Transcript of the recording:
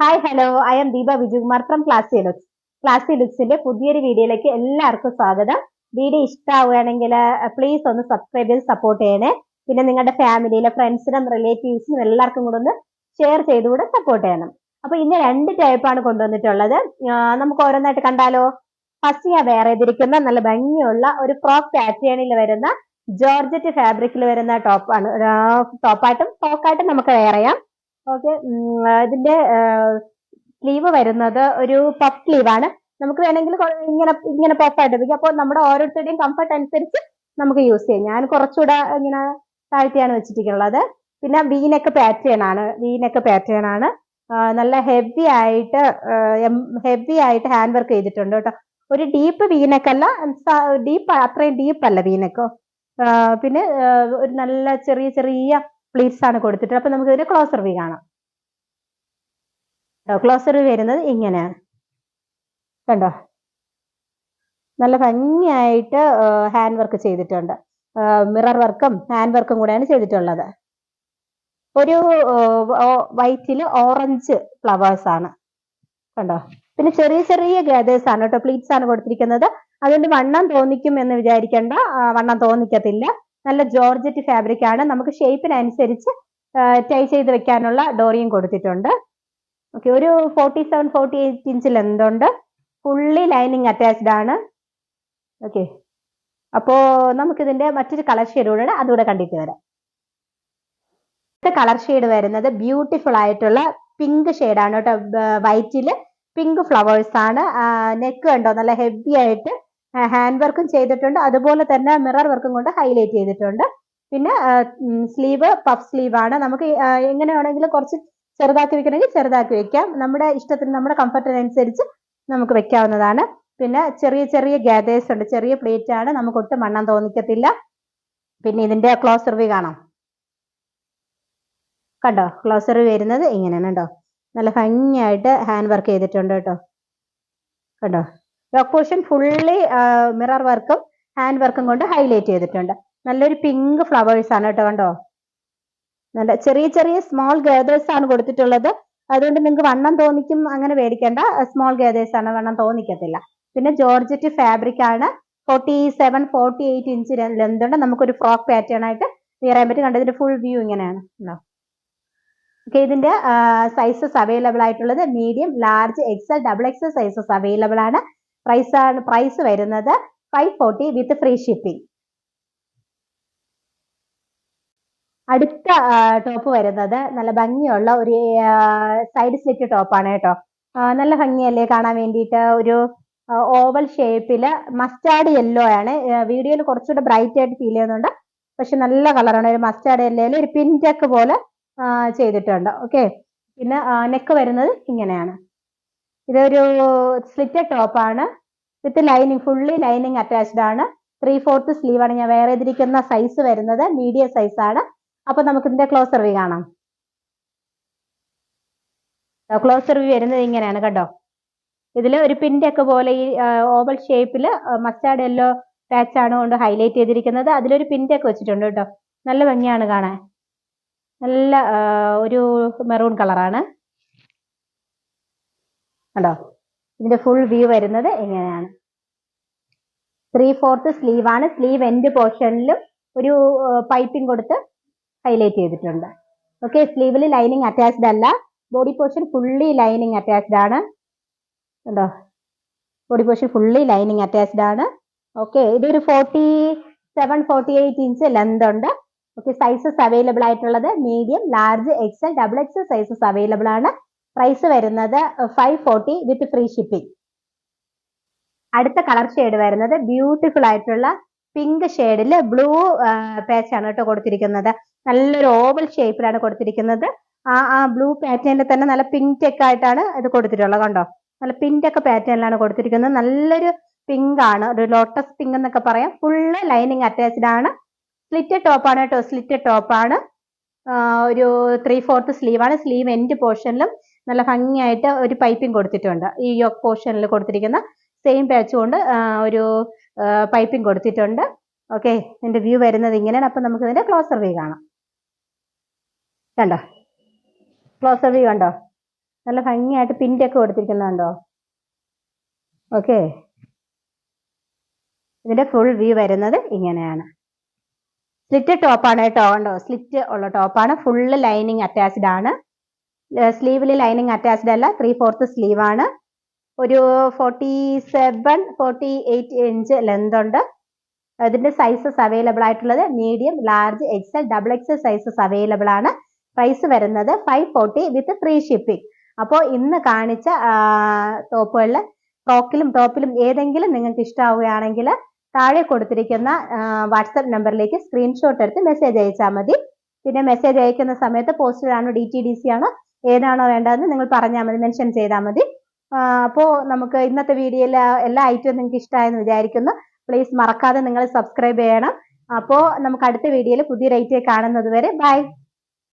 Hi hello I am Deepa Vijayakumar from classy looks classy ലുക്സിന്റെ പുതിയൊരു വീഡിയോയിലേക്ക് എല്ലാവർക്കും സ്വാഗതം. വീഡിയോ ഇഷ്ടമാവുകയാണെങ്കിൽ പ്ലീസ് ഒന്ന് സബ്സ്ക്രൈബ് ചെയ്ത് സപ്പോർട്ട് ചെയ്യണേ. പിന്നെ നിങ്ങളുടെ ഫാമിലിയിലെ ഫ്രണ്ട്സിനും റിലേറ്റീവ്സിനും എല്ലാവർക്കും കൂടെ ഒന്ന് ഷെയർ ചെയ്തുകൂടെ സപ്പോർട്ട് ചെയ്യണം. അപ്പൊ ഇന്ന് രണ്ട് ടൈപ്പാണ് കൊണ്ടുവന്നിട്ടുള്ളത്. നമുക്ക് ഓരോന്നായിട്ട് കണ്ടാലോ? ഫസ്റ്റ് ഞാൻ വേറെ ചെയ്തിരിക്കുന്ന നല്ല ഭംഗിയുള്ള ഒരു ഫ്രോക്ക് പാറ്റേണിൽ വരുന്ന ജോർജറ്റ് ഫാബ്രിക്കിൽ വരുന്ന ടോപ്പാണ് ടോപ്പായിട്ടും ഫ്രോക്കായിട്ടും നമുക്ക് ചെയ്യാം. ഓക്കെ. ഇതിന്റെ സ്ലീവ് വരുന്നത് ഒരു പഫ് സ്ലീവ് ആണ്. നമുക്ക് വേണമെങ്കിൽ ഇങ്ങനെ ഇങ്ങനെ പഫ് ആയിട്ട് ഉപയോഗിക്കാം അപ്പോൾ നമ്മുടെ ഓരോരുത്തരുടെയും കംഫർട്ട് അനുസരിച്ച് നമുക്ക് യൂസ് ചെയ്യാം. ഞാൻ കുറച്ചുകൂടെ ഇങ്ങനെ താഴ്ത്തിയാണ് വെച്ചിട്ടുള്ളത് പിന്നെ വീനൊക്കെ പാറ്റേൺ ആണ്. വീനൊക്കെ പാറ്റേൺ ആണ്. നല്ല ഹെവി ആയിട്ട് ഹെവി ആയിട്ട് ഹാൻഡ് വർക്ക് ചെയ്തിട്ടുണ്ട് കേട്ടോ. ഒരു ഡീപ്പ് വീനക്കല്ല ഡീപ്പ് അത്രയും ഡീപ്പ് അല്ല വീനക്കോ. പിന്നെ ഒരു നല്ല ചെറിയ ചെറിയ പ്ലീറ്റ്സ് ആണ് കൊടുത്തിട്ടുള്ളത് അപ്പൊ നമുക്ക് ഇതിന്റെ ക്ലോസർ വി കാണാം ക്ലോസർ വരുന്നത് ഇങ്ങനെയാണ് കണ്ടോ? നല്ല ഭംഗിയായിട്ട് ഹാൻഡ് വർക്ക് ചെയ്തിട്ടുണ്ട്. മിറർ വർക്കും ഹാൻഡ് വർക്കും കൂടെയാണ് ചെയ്തിട്ടുള്ളത്. ഒരു വൈറ്റിൽ ഓറഞ്ച് ഫ്ലവേഴ്സ് ആണ്. കണ്ടോ? പിന്നെ ചെറിയ ചെറിയ ഗാദേഴ്സ് ആണ് കേട്ടോ പ്ലീറ്റ്സ് ആണ് കൊടുത്തിരിക്കുന്നത്. അതുകൊണ്ട് വണ്ണം തോന്നിക്കും എന്ന് വിചാരിക്കേണ്ട വണ്ണം തോന്നിക്കത്തില്ല. നല്ല ജോർജറ്റ് ഫാബ്രിക് ആണ്. നമുക്ക് ഷേപ്പിനനുസരിച്ച് ടൈ ചെയ്ത് വെക്കാനുള്ള ഡോറിയും കൊടുത്തിട്ടുണ്ട്. ഓക്കെ ഒരു ഫോർട്ടി സെവൻ ഫോർട്ടി എയ്റ്റ് ഇഞ്ചിൽ എന്തുണ്ട് ഫുള്ളി ലൈനിങ് അറ്റാച്ച്ഡ് ആണ്. ഓക്കെ അപ്പോ നമുക്കിതിന്റെ മറ്റൊരു കളർ ഷെയ്ഡ് കൂടെ അതുകൂടെ കണ്ടിട്ട് വരാം. കളർ ഷെയ്ഡ് വരുന്നത് ബ്യൂട്ടിഫുൾ ആയിട്ടുള്ള പിങ്ക് ഷെയ്ഡാണ് കേട്ടോ. വൈറ്റിൽ പിങ്ക് ഫ്ലവേഴ്സ് ആണ്. നെക്ക് കണ്ടോ? നല്ല ഹെവി ആയിട്ട് ഹാൻഡ് വർക്കും ചെയ്തിട്ടുണ്ട്. അതുപോലെ തന്നെ മിറർ വർക്കും കൊണ്ട് ഹൈലൈറ്റ് ചെയ്തിട്ടുണ്ട്. പിന്നെ സ്ലീവ് പഫ് സ്ലീവ് ആണ്. നമുക്ക് ഈ, ആ, എങ്ങനെ വേണമെങ്കിലും കുറച്ച് ചെറുതാക്കി വെക്കണമെങ്കിൽ ചെറുതാക്കി വെക്കാം. നമ്മുടെ ഇഷ്ടത്തിന് നമ്മുടെ കംഫർട്ടിനനുസരിച്ച് നമുക്ക് വെക്കാവുന്നതാണ്. പിന്നെ ചെറിയ ചെറിയ ഗാദേഴ്സ് ഉണ്ട്. ചെറിയ പ്ലേറ്റ് ആണ്. നമുക്ക് ഒട്ടും മണ്ണം തോന്നിക്കത്തില്ല. പിന്നെ ഇതിന്റെ ക്ലോസർ വി കാണാം. കണ്ടോ? ക്ലോസർ വരുന്നത് ഇങ്ങനെയാണ് കേട്ടോ. നല്ല ഭംഗിയായിട്ട് ഹാൻഡ് വർക്ക് ചെയ്തിട്ടുണ്ട് കേട്ടോ. കണ്ടോ? യോക്ക് പോർഷൻ ഫുള്ളി മിറർ വർക്കും ഹാൻഡ് വർക്കും കൊണ്ട് ഹൈലൈറ്റ് ചെയ്തിട്ടുണ്ട്. നല്ലൊരു പിങ്ക് ഫ്ലവേഴ്സ് ആണ് കേട്ടോ കണ്ടോ? നല്ല ചെറിയ ചെറിയ സ്മോൾ ഗേദേഴ്സ് ആണ് കൊടുത്തിട്ടുള്ളത്. അതുകൊണ്ട് നിങ്ങൾക്ക് വണ്ണം തോന്നിക്കും അങ്ങനെ മേടിക്കേണ്ട. സ്മോൾ ഗേദേഴ്സ് ആണ് വണ്ണം തോന്നിക്കത്തില്ല. പിന്നെ ജോർജറ്റ് ഫാബ്രിക് ആണ്. Forty seven forty eight inch length ഉണ്ട് നമുക്കൊരു ഫ്രോക്ക് പാറ്റേൺ ആയിട്ട് wear ചെയ്യാൻ പറ്റും. കണ്ടോ? ഇതിന്റെ ഫുൾ വ്യൂ ഇങ്ങനെയാണ്. ഓക്കെ ഇതിന്റെ സൈസസ് അവൈലബിൾ ആയിട്ടുള്ളത് medium large XL double XL sizes available ആണ്. പ്രൈസ് ആണ് പ്രൈസ് വരുന്നത് five forty with free shipping അടുത്ത ടോപ്പ് വരുന്നത് നല്ല ഭംഗിയുള്ള ഒരു സൈഡ് സ്ലിറ്റ് ടോപ്പാണ് കേട്ടോ. നല്ല ഭംഗിയല്ലേ കാണാൻ വേണ്ടിയിട്ട്? ഒരു ഓവൽ ഷേപ്പിൽ മസ്റ്റാർഡ് യെല്ലോ ആണ്. വീഡിയോയിൽ കുറച്ചുകൂടെ ബ്രൈറ്റ് ആയിട്ട് ഫീൽ ചെയ്യുന്നുണ്ട്. പക്ഷെ നല്ല കളറാണ് ഒരു മസ്റ്റാർഡ് യെല്ലോയിൽ ഒരു പിന്റക്ക് പോലെ ചെയ്തിട്ടുണ്ട്. ഓക്കെ പിന്നെ നെക്ക് വരുന്നത് ഇങ്ങനെയാണ്. ഇതൊരു സ്ലിറ്റ് ആണ്. With lining fully lining attached ആണ്. ത്രീ ഫോർത്ത് സ്ലീവ് ആണ്. ഞാൻ വേറെ ചെയ്തിരിക്കുന്ന സൈസ് വരുന്നത് മീഡിയം സൈസ് ആണ്. അപ്പൊ നമുക്ക് ഇതിന്റെ ക്ലോസർ വ്യൂ കാണാം. ക്ലോസർ വ്യൂ വരുന്നത് ഇങ്ങനെയാണ് കേട്ടോ. ഇതിൽ ഒരു പിന്റെ ഒക്കെ പോലെ ഈ ഓവൽ ഷേപ്പിൽ മസ്റ്റാർഡ് യെല്ലോ പാച്ച് ആണ് കൊണ്ട് ഹൈലൈറ്റ് ചെയ്തിരിക്കുന്നത്. അതിലൊരു പിന്റെ ഒക്കെ വെച്ചിട്ടുണ്ട് കേട്ടോ. നല്ല ഭംഗിയാണ് കാണാൻ. നല്ല ഒരു മെറൂൺ കളറാണ് കണ്ടോ? ഇതിന്റെ ഫുൾ വ്യൂ വരുന്നത് എങ്ങനെയാണ്? ത്രീ ഫോർത്ത് സ്ലീവ് ആണ്. സ്ലീവ് എൻഡ് പോർഷനിലും ഒരു പൈപ്പിംഗ് കൊടുത്ത് ഹൈലൈറ്റ് ചെയ്തിട്ടുണ്ട്. ഓക്കെ സ്ലീവിൽ ലൈനിങ് അറ്റാച്ച്ഡ് അല്ല. Body portion fully lining attached ആണ്. കണ്ടോ? Body portion fully lining attached ആണ്. ഓക്കെ ഇതൊരു forty seven forty eight inch length ഉണ്ട് ഓക്കെ സൈസസ് അവൈലബിൾ ആയിട്ടുള്ളത് medium large XL double XL sizes available ആണ്. പ്രൈസ് വരുന്നത് five forty with free shipping അടുത്ത colour shade വരുന്നത് ബ്യൂട്ടിഫുൾ ആയിട്ടുള്ള pink ഷെയ്ഡിൽ ബ്ലൂ പാച്ച് ആണ് കേട്ടോ കൊടുത്തിരിക്കുന്നത്. നല്ലൊരു ഓവൽ ഷേപ്പിലാണ് കൊടുത്തിരിക്കുന്നത്. ആ ആ ബ്ലൂ പാറ്റേണിൽ തന്നെ നല്ല പിങ്ക് ഒക്കെ ആയിട്ടാണ് ഇത് കൊടുത്തിട്ടുള്ളത് കണ്ടോ? നല്ല പിങ്ക് ഒക്കെ പാറ്റേണിലാണ് കൊടുത്തിരിക്കുന്നത്. നല്ലൊരു പിങ്ക് ആണ്. ഒരു ലോട്ടസ് പിങ്ക് എന്നൊക്കെ പറയാം. ഫുള്ള് ലൈനിങ് അറ്റാച്ച്ഡ് ആണ്. സ്ലിറ്റ് ടോപ്പാണ് കേട്ടോ. സ്ലിറ്റ് ടോപ്പ് ആണ്. ഒരു ത്രീ ഫോർത്ത് സ്ലീവാണ് സ്ലീവ് എൻഡ് പോർഷനിലും നല്ല ഭംഗിയായിട്ട് ഒരു പൈപ്പിംഗ് കൊടുത്തിട്ടുണ്ട്. ഈ യോക്ക് പോർഷനിൽ കൊടുത്തിരിക്കുന്ന സെയിം പാച്ച് കൊണ്ട് ഒരു പൈപ്പിംഗ് കൊടുത്തിട്ടുണ്ട്. ഓക്കെ ഇതിന്റെ വ്യൂ വരുന്നത് ഇങ്ങനെയാണ്. അപ്പൊ നമുക്ക് ഇതിന്റെ ക്ലോസർ വ്യൂ കാണാം. കണ്ടോ? ക്ലോസർ വ്യൂ കണ്ടോ? നല്ല ഭംഗിയായിട്ട് പിന്റെ ഒക്കെ കൊടുത്തിരിക്കുന്നുണ്ടോ? ഓക്കെ ഇതിന്റെ ഫുൾ വ്യൂ വരുന്നത് ഇങ്ങനെയാണ്. സ്ലിറ്റ് ടോപ്പാണ് കേട്ടോ. കണ്ടോ? സ്ലിറ്റ് ഉള്ള ടോപ്പാണ് ഫുള്ള് ലൈനിങ് അറ്റാച്ച്ഡ് ആണ്. സ്ലീവിൽ ലൈനിങ് അറ്റാച്ച്ഡ് അല്ല. ത്രീ ഫോർത്ത് സ്ലീവ് ആണ്. ഒരു forty seven forty eight inch length ഉണ്ട്. അതിന്റെ സൈസസ് അവൈലബിൾ ആയിട്ടുള്ളത് medium large XL double XL sizes available ആണ്. പ്രൈസ് വരുന്നത് five forty with free shipping അപ്പോൾ ഇന്ന് കാണിച്ച ടോപ്പുകളിൽ ഫ്രോക്കിലും ടോപ്പിലും ഏതെങ്കിലും നിങ്ങൾക്ക് ഇഷ്ടമാവുകയാണെങ്കിൽ താഴെ കൊടുത്തിരിക്കുന്ന വാട്സപ്പ് നമ്പറിലേക്ക് സ്ക്രീൻഷോട്ട് എടുത്ത് മെസ്സേജ് അയച്ചാൽ മതി. പിന്നെ മെസ്സേജ് അയക്കുന്ന സമയത്ത് പോസ്റ്റഡ് ആണോ ഡി ടി ഡി സി ആണോ. ഏതാണോ വേണ്ടതെന്ന് നിങ്ങൾ പറഞ്ഞാൽ മതി മെൻഷൻ ചെയ്താൽ മതി. അപ്പോൾ നമുക്ക് ഇന്നത്തെ വീഡിയോയിൽ എല്ലാ ഐറ്റവും നിങ്ങൾക്ക് ഇഷ്ടമായെന്ന് വിചാരിക്കുന്നു. പ്ലീസ് മറക്കാതെ നിങ്ങൾ സബ്സ്ക്രൈബ് ചെയ്യണം. അപ്പോൾ നമുക്ക് അടുത്ത വീഡിയോയിൽ പുതിയ റേറ്റ് കാണുന്നത് വരെ ബൈ